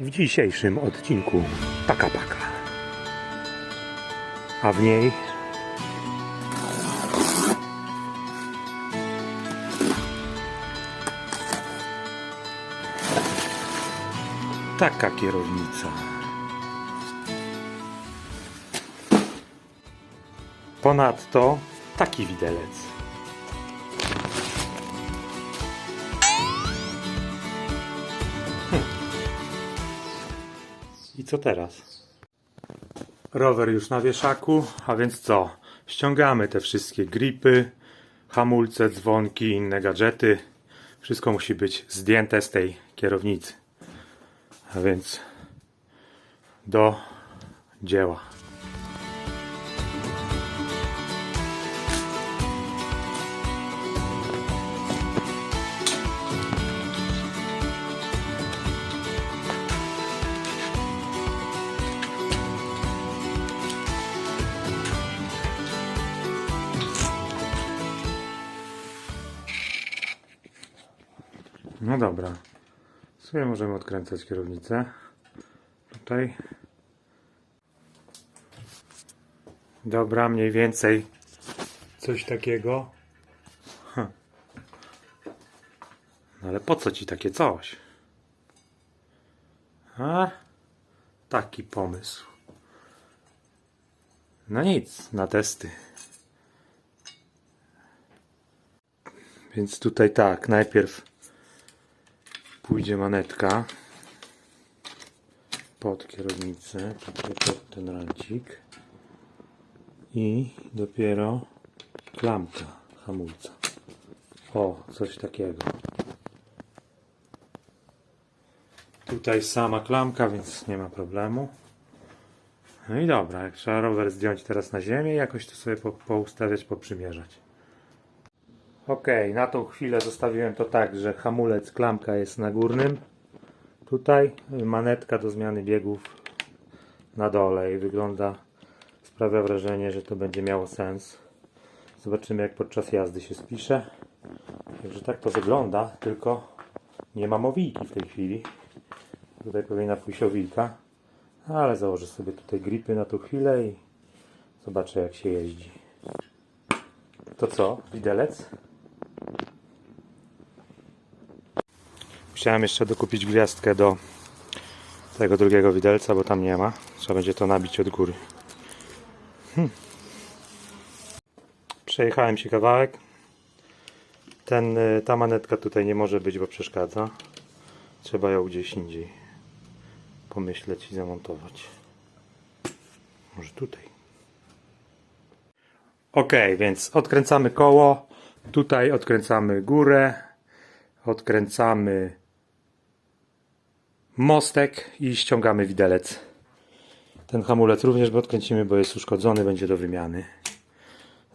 W dzisiejszym odcinku Paka Paka. A w niej taka kierownica. Ponadto taki widelec. I co teraz? Rower już na wieszaku, a więc co? Ściągamy te wszystkie gripy, hamulce, dzwonki, inne gadżety. Wszystko musi być zdjęte z tej kierownicy. A więc do dzieła. No dobra. Sobie możemy odkręcać kierownicę. Tutaj. Dobra, mniej więcej coś takiego. No ale po co ci takie coś? A? Taki pomysł. No nic, na testy. Więc tutaj tak, najpierw pójdzie manetka pod kierownicę, pod ten rancik i dopiero klamka hamulca. O, coś takiego. Tutaj sama klamka, więc nie ma problemu. No i dobra, jak trzeba rower zdjąć teraz na ziemię, jakoś to sobie po, poustawiać, poprzymierzać. Ok, na tą chwilę zostawiłem to tak, że hamulec, klamka jest na górnym. Tutaj manetka do zmiany biegów na dole i wygląda, sprawia wrażenie, że to będzie miało sens. Zobaczymy jak podczas jazdy się spisze. Także tak to wygląda, tylko nie mam owijki w tej chwili. Tutaj powinna pójść owilka, ale założę sobie tutaj gripy na tą chwilę i zobaczę jak się jeździ. To co, widelec? Musiałem jeszcze dokupić gwiazdkę do tego drugiego widelca, bo tam nie ma. Trzeba będzie to nabić od góry. Hmm. Przejechałem się kawałek. Ten, y, ta manetka tutaj nie może być, bo przeszkadza. Trzeba ją gdzieś indziej pomyśleć i zamontować. Może tutaj. Ok, więc odkręcamy koło. Tutaj odkręcamy górę. Odkręcamy mostek i ściągamy widelec. Ten hamulec również go odkręcimy, bo jest uszkodzony, będzie do wymiany.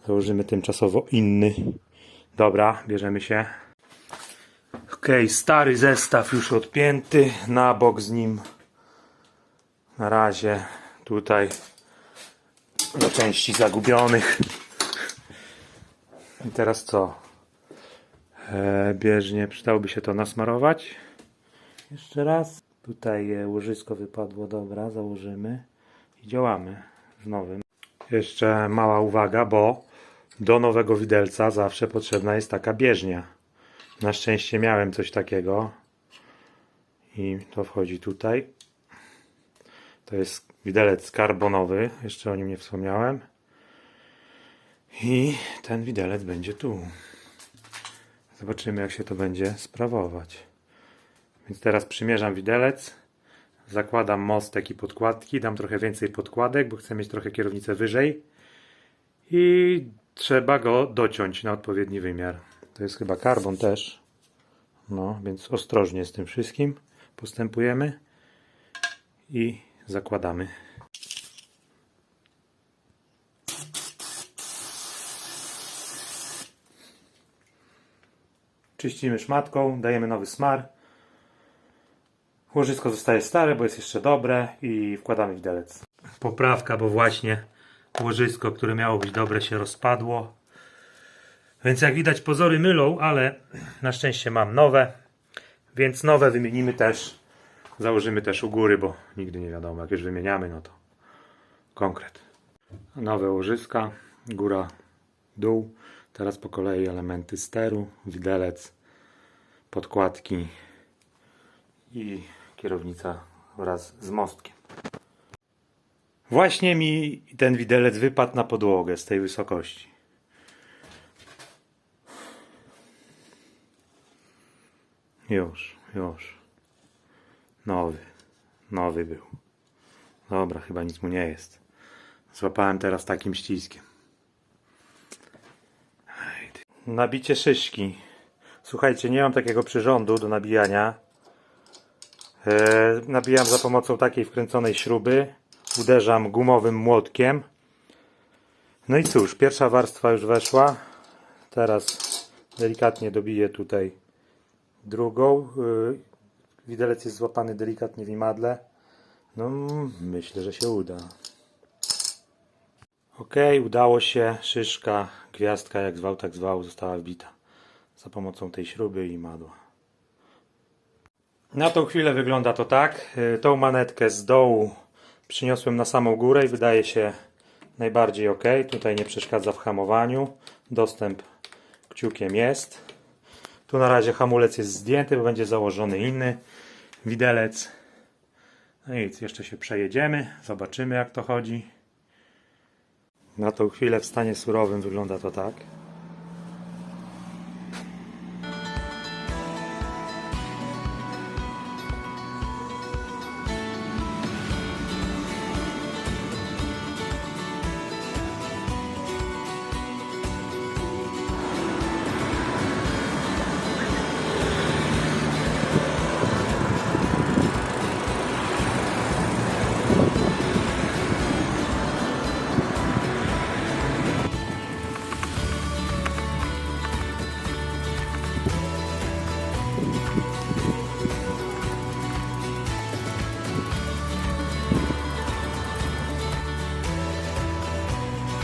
Założymy tymczasowo inny. Dobra, bierzemy się. Ok, stary zestaw już odpięty, na bok z nim. Na razie tutaj do części zagubionych. I teraz co? E, bieżnie przydałoby się to nasmarować. Jeszcze raz. Tutaj e, łożysko wypadło, dobra, założymy i działamy z nowym. Jeszcze mała uwaga, bo do nowego widelca zawsze potrzebna jest taka bieżnia. Na szczęście miałem coś takiego i to wchodzi tutaj. To jest widelec karbonowy, jeszcze o nim nie wspomniałem. I ten widelec będzie tu. Zobaczymy, jak się to będzie sprawować. Więc teraz przymierzam widelec, zakładam mostek i podkładki, dam trochę więcej podkładek, bo chcę mieć trochę kierownicę wyżej i trzeba go dociąć na odpowiedni wymiar. To jest chyba karbon też. No, więc ostrożnie z tym wszystkim postępujemy i zakładamy. Czyścimy szmatką, dajemy nowy smar. Łożysko zostaje stare, bo jest jeszcze dobre i wkładamy widelec. Poprawka, bo właśnie łożysko, które miało być dobre, się rozpadło. Więc jak widać pozory mylą, ale na szczęście mam nowe. Więc nowe wymienimy też Założymy też u góry, bo nigdy nie wiadomo, jak już wymieniamy, no to konkret. Nowe łożyska, góra, dół. Teraz po kolei elementy steru, widelec, podkładki i kierownica wraz z mostkiem. Właśnie mi ten widelec wypadł na podłogę z tej wysokości. Już, już. Nowy. Nowy był. Dobra, chyba nic mu nie jest. Złapałem teraz takim ściskiem. Nabicie szyszki. Słuchajcie, nie mam takiego przyrządu do nabijania. E, nabijam za pomocą takiej wkręconej śruby. Uderzam gumowym młotkiem. No i cóż, pierwsza warstwa już weszła. Teraz delikatnie dobiję tutaj drugą. Y, Widelec jest złapany delikatnie w imadle. No, myślę, że się uda. Ok, udało się. Szyszka, gwiazdka, jak zwał, tak zwał, została wbita za pomocą tej śruby i imadła. Na tą chwilę wygląda to tak. Y, Tą manetkę z dołu przyniosłem na samą górę i wydaje się najbardziej ok. Tutaj nie przeszkadza w hamowaniu. Dostęp kciukiem jest. Tu na razie hamulec jest zdjęty, bo będzie założony inny widelec. No nic, jeszcze się przejedziemy, zobaczymy jak to chodzi. Na tą chwilę w stanie surowym wygląda to tak.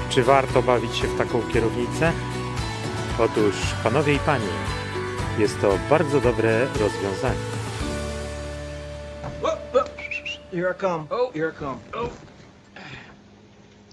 Czy warto bawić się w taką kierownicę? Otóż, panowie i panie, jest to bardzo dobre rozwiązanie. Whoop, whoop. Here I come. Oh, here I come. Oh.